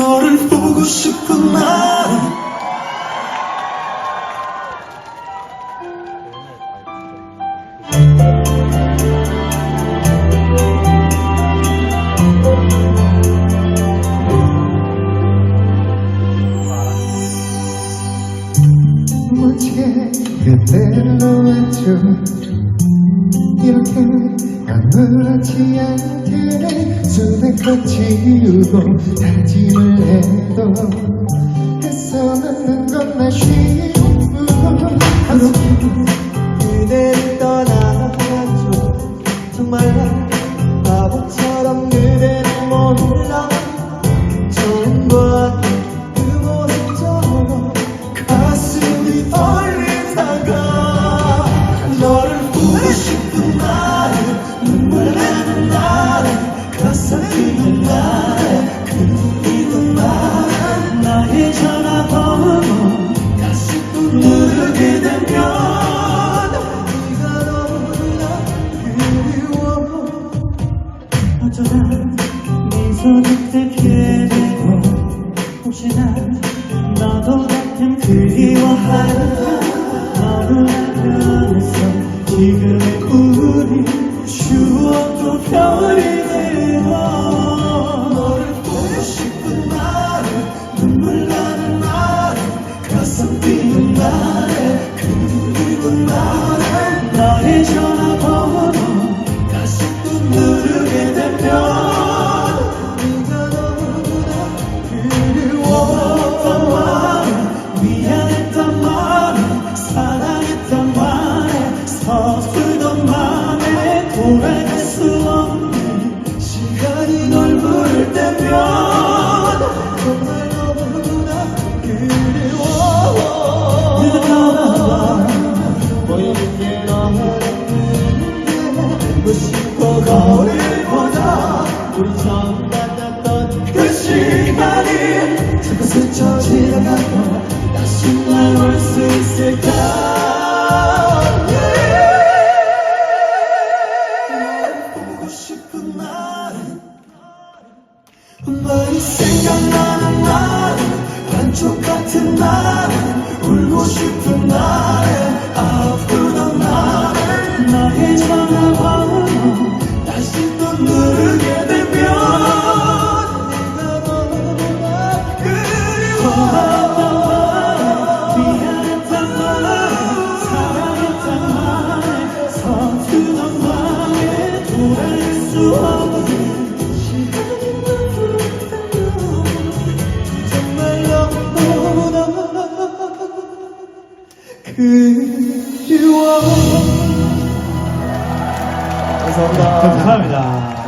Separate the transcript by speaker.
Speaker 1: 너를 보고 싶은 날
Speaker 2: 멋지게 그대로 외쳐 이렇게 아무렇지 않게 수백번 지우고 다짐을 해도 넣는 건날 쉬운 하루
Speaker 1: 그대를 떠나줘 정말 바보처럼 그대는 몰라 누르게 되면 네가 너무나 그리워. 어쩌다 미소 짓게 되고 혹시나 너도 가끔 그리워할까 너무나 변했어. 지금의 돌아갈 수 없는 시간이 널 부를 때면 정말 너무나 그리워. 떠나봐 보이는 게 너무나 알고 싶고 거리를 보자 우리 처음 만났던 그 시간이 자꾸 스쳐 지나가고 다시 날올수 있을까 생각나는 날은 반쪽 같은 날은 울고 싶은 날에 아프던 날에 나의 전화번호 다시 또 누르게 되면 내가 너무나 그리워했단 말 미안했단 말 사랑했단 말 서투던 맘에 돌아갈 수 없는 그리워 감사합니다
Speaker 3: 감사합니다.